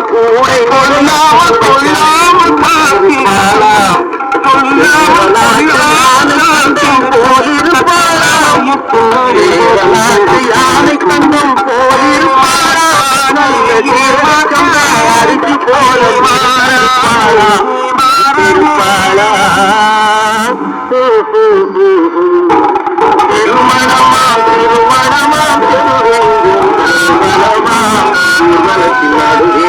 சொல்லாம கொள்ளாம காத்திருப்பாளா யானை கண்டம் போயிருப்பாளா நல்ல தீர்மானம் அரிசி போல மாறாளா மாறிருப்பாளா திருமணமா திருமணமா திருமணமா திருமணத்தின் நடுவே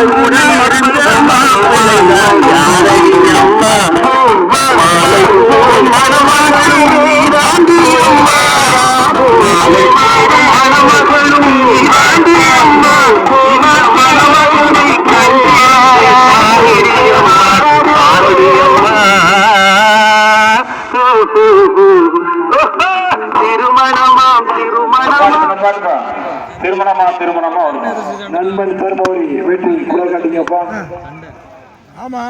உங்களுக்கு அருகே ஒருத்தி அருவாளா திருமணமாம் திருமணமாம் திருமணமா திருமணமா வரும்? நண்பன் பெருமௌரி வெற்றி குறை காட்டிங்கப்பா. ஆமா.